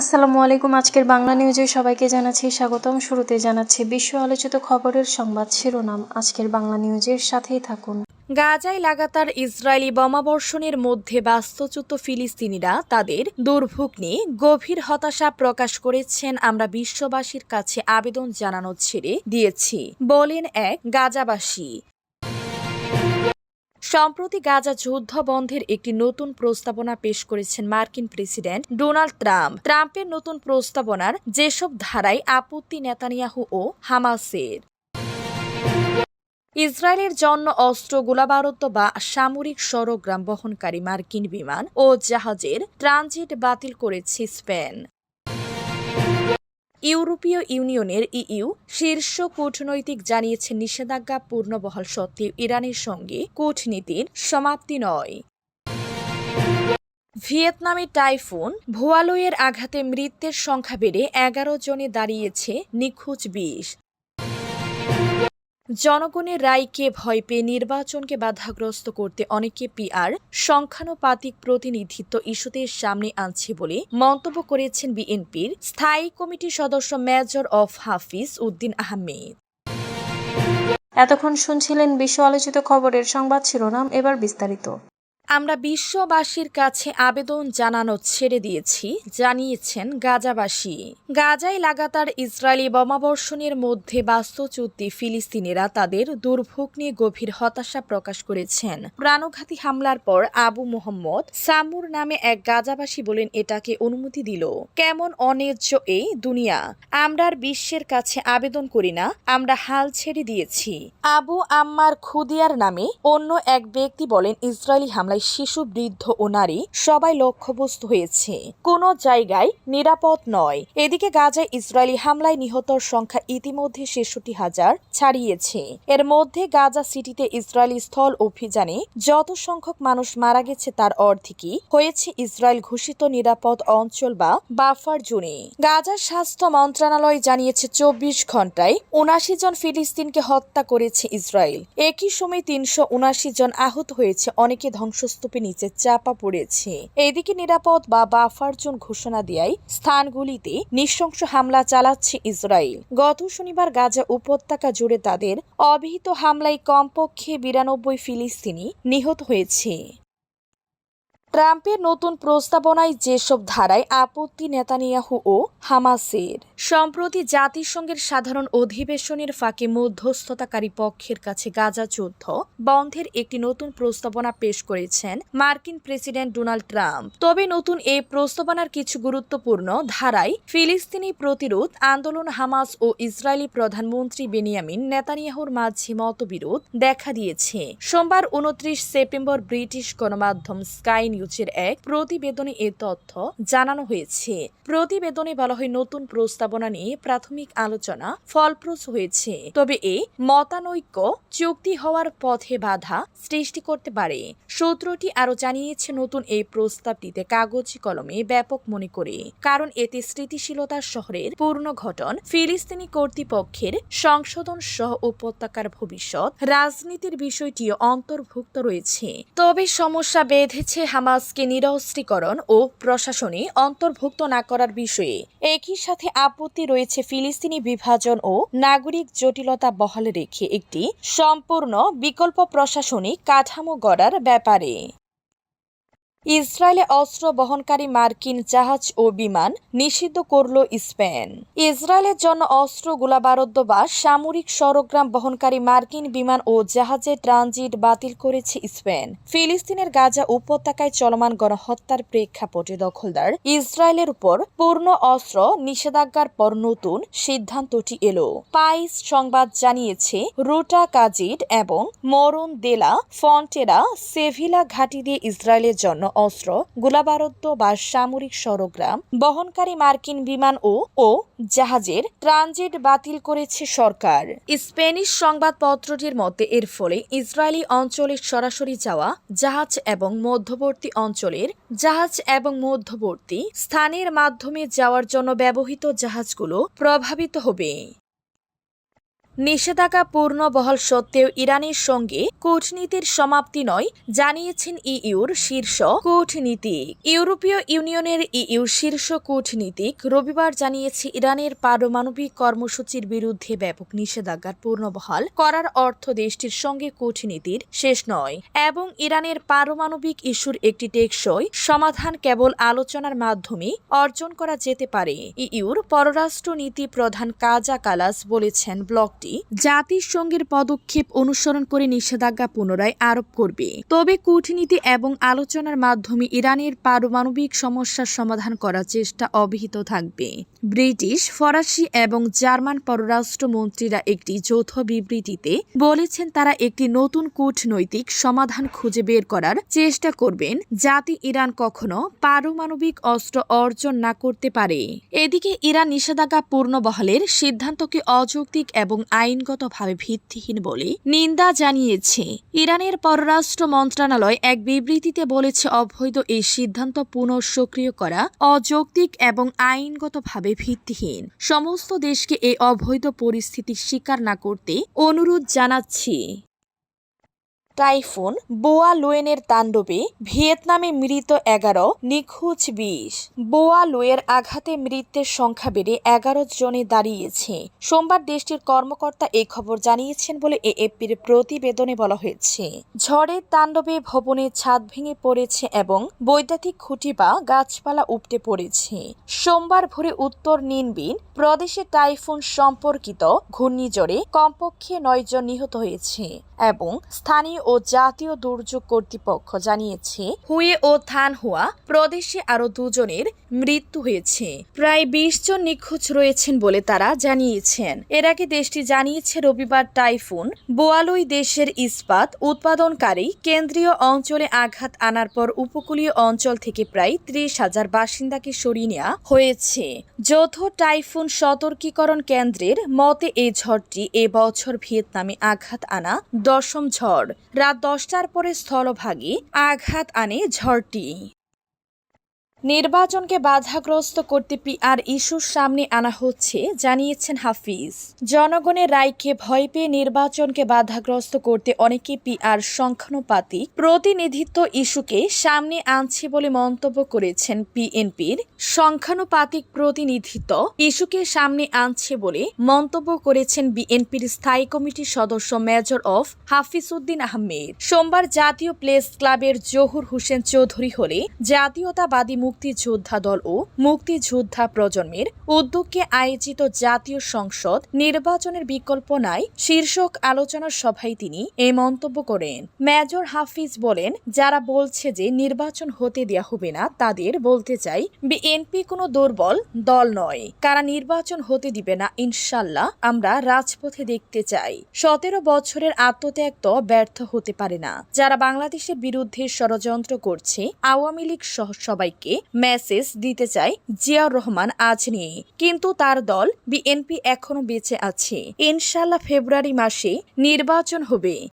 আসসালামু আলাইকুম, আজকের বাংলা নিউজে সবাইকে জানাচ্ছি স্বাগতম। শুরুতে জানাচ্ছি বিশ্ব আলোচিত খবরের সংবাদ শিরোনাম। আজকের বাংলা নিউজের সাথেই থাকুন। গাজায় লাগাতার ইসরায়েলি বোমাবর্ষণের মধ্যে বাস্তুচ্যুত ফিলিস্তিনিরা তাদের দুর্ভোগ নিয়ে গভীর হতাশা প্রকাশ করেছেন আমরা বিশ্ববাসীর কাছে আবেদন জানানো ছেড়ে দিয়েছি। বলেন এক গাজাবাসী। সম্প্রতি গাজা যুদ্ধ বন্ধের একটি নতুন প্রস্তাবনা পেশ করেছেন মার্কিন প্রেসিডেন্ট ডোনাল্ড ট্রাম্প। ট্রাম্পের নতুন প্রস্তাবনার যেসব ধারায় আপত্তি নেতানিয়াহু ও হামাসের। ইসরায়েলের জন্য অস্ত্র গোলাবারুদ বা সামরিক সরগ্রাম বহনকারী মার্কিন বিমান ও জাহাজের ট্রানজিট বাতিল করেছে স্পেন। ইউরোপীয় ইউনিয়নের ইইউ শীর্ষ কূটনৈতিক জানিয়েছে নিষেধাজ্ঞা পূর্ণবহাল সত্ত্বেও ইরানের সঙ্গে কূটনীতির সমাপ্তি নয়। ভিয়েতনামে টাইফুন ভুয়ালোয়ের আঘাতে মৃত্যের সংখ্যা বেড়ে এগারো জনে দাঁড়িয়েছে নিখোঁজ বিশ জনগণের রায়কে ভয় পেয়ে নির্বাচনকে বাধাগ্রস্ত করতে অনেকে পিআর, সংখ্যানুপাতিক প্রতিনিধিত্ব ইস্যুতে সামনে আনছে বলে মন্তব্য করেছেন বিএনপির স্থায়ী কমিটির সদস্য মেজর অফ হাফিজ উদ্দিন আহমেদ। এতক্ষণ শুনছিলেন বিশ্ব আলোচিত খবরের সংবাদ শিরোনাম, এবার বিস্তারিত। আমরা বিশ্ববাসীর কাছে আবেদন জানানো ছেড়ে দিয়েছি, জানিয়েছেন গাজাবাসী। গাজায় লাগাতার ইসরায়েলি বোমাবর্ষণের মধ্যে বাস্তুচ্যুতি ফিলিস্তিনিরা তাদের দুর্ভোগ নিয়ে গভীর হতাশা প্রকাশ করেছেন। প্রাণঘাতী হামলার পর আবু মোহাম্মদ সামুর নামে এক গাজাবাসী বলেন এটাকে অনুমতি দিল। কেমন অন্যায্য এই দুনিয়া? আমরা আর বিশ্বের কাছে আবেদন করি না, আমরা হাল ছেড়ে দিয়েছি। আবু আম্মার খুদিয়ার নামে অন্য এক ব্যক্তি বলেন, ইসরায়েলি হামলায় শিশু, বৃদ্ধ ও নারী সবাই লক্ষ্যবস্তু হয়েছে। কোনো জায়গায় নিরাপদ নয়। এদিকে গাজায় ইসরায়েলি হামলায় নিহতর সংখ্যা ইতিমধ্যে ছেষট্টি হাজার ছাড়িয়েছে। এর মধ্যে গাজা সিটিতে ইসরায়েলি স্থল অভিযানে যত সংখ্যক মানুষ মারা গেছে তার অর্ধেকই হয়েছে ইসরায়েল ঘোষিত নিরাপদ অঞ্চল বা বাফার জোনে। গাজার স্বাস্থ্য মন্ত্রণালয় জানিয়েছে চব্বিশ ঘন্টায় উনাশি জন ফিলিস্তিনকে হত্যা করেছে ইসরায়েল। একই সময় তিনশো উনাশি জন আহত হয়েছে। অনেকে ধ্বংসস্তূপে নিচে চাপা পড়েছে। এদিকে নিরাপদ বা বাফার জোন ঘোষণা দেয় স্থানগুলিতে নৃশংস হামলা চালাচ্ছে ইসরায়েল। গত শনিবার গাজা উপত্যকা জুড়ে তাদের অবিহিত হামলায় কমপক্ষে বিরানব্বই ফিলিস্তিনি নিহত হয়েছে। ট্রাম্পের নতুন প্রস্তাবনায় যেসব ধারায় আপত্তি নেতানিয়াহু ও হামাসের, সম্প্রতি জাতিসংঘের সাধারণ অধিবেশনের ফাঁকে মধ্যস্থতাকারী পক্ষের কাছে গাজা যুদ্ধ বন্ধের একটি নতুন প্রস্তাবনা পেশ করেছেন মার্কিন প্রেসিডেন্ট ডোনাল্ড ট্রাম্প। তবে নতুন এই প্রস্তাবনার কিছু গুরুত্বপূর্ণ ধারায় ফিলিস্তিনি প্রতিরোধ আন্দোলন হামাস ও ইসরায়েলি প্রধানমন্ত্রী বেনিয়ামিন নেতানিয়াহুর মাঝে মতবিরোধ দেখা দিয়েছে। সোমবার উনত্রিশ সেপ্টেম্বর ব্রিটিশ গণমাধ্যম স্কাই নিউজের এক প্রতিবেদনে এ তথ্য জানানো হয়েছে। প্রতিবেদনে বলা হয়, নতুন প্রস্তাবনা নিয়ে প্রাথমিক আলোচনা ফলপ্রসূ হয়েছে। তবে এই মতানৈক্য চুক্তি হওয়ার পথে বাধা সৃষ্টি করতে পারে। সূত্রটি আরও জানিয়েছে, নতুন এই প্রস্তাবটিতে কাগজি কলমে ব্যাপক মনে করে, কারণ এতে স্থিতিশীলতার শহরের পূর্ণ ঘটন, ফিলিস্তিনি কর্তৃপক্ষের সংশোধন সহ উপত্যকার ভবিষ্যৎ, রাজনীতির বিষয়টিও অন্তর্ভুক্ত রয়েছে। তবে সমস্যা বেঁধেছে হামাসকে নিরস্ত্রীকরণ ও প্রশাসনে অন্তর্ভুক্ত না করার বিষয়ে একই সাথে আপত্তি রয়েছে ফিলিস্তিনি বিভাজন ও নাগরিক জটিলতা বহাল রেখে একটি সম্পূর্ণ বিকল্প প্রশাসনিক কাঠামো গড়ার ব্যাপারে। ইসরায়েলে অস্ত্র বহনকারী মার্কিন জাহাজ ও বিমান নিষিদ্ধ করল স্পেন। ইসরায়েলের জন্য অস্ত্র গোলাবারুদ্ধ বা সামরিক সরগ্রাম বহনকারী মার্কিন বিমান ও জাহাজে ট্রানজিট বাতিল করেছে স্পেন। ফিলিস্তিনের গাজা উপত্যকায় চলমান গণহত্যার প্রেক্ষাপটে দখলদার ইসরায়েলের উপর পূর্ণ অস্ত্র নিষেধাজ্ঞার পর নতুন সিদ্ধান্তটি এলো। পাইস সংবাদ জানিয়েছে, রুটা কাজিড এবং মরুন দেলা ফন্টেরা সেভিলা ঘাঁটি দিয়ে ইসরায়েলের জন্য অস্ত্র গোলাবারুদ্ধ বা সামরিক সরগ্রাম, বহনকারী মার্কিন বিমান ও ও জাহাজের ট্রানজিট বাতিল করেছে সরকার। স্পেনিশ সংবাদপত্রটির মতে, এর ফলে ইসরায়েলি অঞ্চলে সরাসরি যাওয়া জাহাজ এবং মধ্যবর্তী অঞ্চলের জাহাজ এবং মধ্যবর্তী স্থানের মাধ্যমে যাওয়ার জন্য ব্যবহৃত জাহাজগুলো প্রভাবিত হবে। নিষেধাজ্ঞা পূর্ণ বহল সত্ত্বেও ইরানের সঙ্গে কূটনীতির সমাপ্তি নয়, জানিয়েছেন ইইউর শীর্ষ কূটনীতিক ইউরোপীয় ইউনিয়নের ইইউর শীর্ষ কূটনীতিক রবিবার জানিয়েছে, ইরানের পারমাণবিক কর্মসূচির বিরুদ্ধে ব্যাপক নিষেধাজ্ঞার পূর্ণবহাল করার অর্থ দেশটির সঙ্গে কূটনীতির শেষ নয় এবং ইরানের পারমাণবিক ইস্যুর একটি টেকসই সমাধান কেবল আলোচনার মাধ্যমে অর্জন করা যেতে পারে। ইইউর পররাষ্ট্র নীতি প্রধান কাজা কালাস বলেছেন ব্লকটি। জাতিসংঘের পদক্ষেপ অনুসরণ করে নিষেধাজ্ঞা পুনরায় আরোপ করবে। তবে কূটনীতি এবং আলোচনার মাধ্যমে ইরানের পারমাণবিক সমস্যার সমাধান করার চেষ্টা অব্যাহত থাকবে। ব্রিটিশ, ফরাসি এবং জার্মান পররাষ্ট্রমন্ত্রীরা একটি যৌথ বিবৃতিতে বলেছেন, তারা একটি নতুন কূটনৈতিক সমাধান খুঁজে বের করার চেষ্টা করবেন। যাতে ইরান কখনো পারমাণবিক অস্ত্র অর্জন না করতে পারে। এদিকে ইরান নিষেধাজ্ঞা পূর্ণবহালের সিদ্ধান্তকে অযৌক্তিক এবং আইনগতভাবে ভিত্তিহীন বলে নিন্দা জানিয়েছে। ইরানের পররাষ্ট্র মন্ত্রণালয় এক বিবৃতিতে বলেছে, অবৈধ এই সিদ্ধান্ত পুনঃ সক্রিয় করা অযৌক্তিক এবং আইনগতভাবে ভিত্তিহীন। সমস্ত দেশকে এই অবৈধ পরিস্থিতি স্বীকার না করতে অনুরোধ জানাচ্ছি। টাইফুন বোয়া লোয়েনের তাণ্ডবে ভিয়েতনামে মৃত এগারো, নিখোঁজ বিশ। বোয়া লোয়ের আঘাতে মৃত্যুর সংখ্যা বেড়ে এগারো জনে দাঁড়িয়েছে। সোমবার দেশটির কর্মকর্তা এই খবর জানিয়েছেন বলে এএফপির প্রতিবেদনে বলা হয়েছে। ঝড়ের তাণ্ডবে ভবনের ছাদ ভেঙে পড়েছে এবং বৈদ্যুতিক খুঁটি বা গাছপালা উপটে পড়েছে। সোমবার ভোরে উত্তর নিনবিন প্রদেশে টাইফুন সম্পর্কিত ঘূর্ণিঝড়ে কমপক্ষে নয় জন নিহত হয়েছে এবং স্থানীয় ও জাতীয় দুর্যোগ কর্তৃপক্ষ জানিয়েছে, হুয়ে ও থান থানহুয়া প্রদেশে আরও দুজনের মৃত্যু হয়েছে। প্রায় বিশ জন নিখোঁজ রয়েছেন বলে তারা জানিয়েছেন। এর আগে দেশটি জানিয়েছে, রবিবার টাইফুন বোয়ালুই দেশের ইস্পাত উৎপাদনকারী কেন্দ্রীয় অঞ্চলে আঘাত আনার পর উপকূলীয় অঞ্চল থেকে প্রায় ত্রিশ হাজার বাসিন্দাকে সরিয়ে নেওয়া হয়েছে। যৌথ টাইফুন সতর্কীকরণ কেন্দ্রের মতে এই ঝড়টি এ বছর ভিয়েতনামে আঘাত আনা দশম ঝড়। রাত দশটার পরে স্থলভাগে আঘাত আনে ঝড়টি। নির্বাচনকে বাধাগ্রস্ত করতে পিআর ইস্যুর সামনে আনা হচ্ছে, জানিয়েছেন হাফিজ। জনগণের রায়কে ভয় পেয়ে নির্বাচনকে বাধাগ্রস্ত করতে অনেকে পিআর সংখ্যানুপাতিক প্রতিনিধিত্ব ইস্যুকে সামনে আনছে বলে মন্তব্য করেছেন পিএনপির সংখ্যানুপাতিক প্রতিনিধিত্ব ইস্যুকে সামনে আনছে বলে মন্তব্য করেছেন বিএনপির স্থায়ী কমিটির সদস্য মেজর অফ হাফিজউদ্দিন আহমেদ। সোমবার জাতীয় প্লেস ক্লাবের জহুর হোসেন চৌধুরী হলে জাতীয়তাবাদী মুক্তিযোদ্ধা দল ও মুক্তিযোদ্ধা প্রজন্মের উদ্যোগে আয়োজিত জাতীয় সংসদ নির্বাচনের বিকল্প নাই শীর্ষক আলোচনা সভায় তিনি এ মন্তব্য করেন। মেজর হাফিজ বলেন, যারা বলছে যে নির্বাচন হতে দেয়া হবে না, তাদের বলতে চাই, বিএনপি কোনো দুর্বল দল নয়। কারা নির্বাচন হতে দিবে না ইনশাল্লাহ আমরা রাজপথে দেখতে চাই। সতেরো বছরের আত্মত্যাগ তো ব্যর্থ হতে পারে না। যারা বাংলাদেশের বিরুদ্ধে ষড়যন্ত্র করছে, আওয়ামী লীগ সহ সবাইকে মেসেজ দিতে চাই জিয়াউর রহমান আজ নিয়ে। কিন্তু তার দল বিএনপি এখনও বেঁচে আছে। ইনশাল্লাহ ফেব্রুয়ারি মাসে নির্বাচন হবে।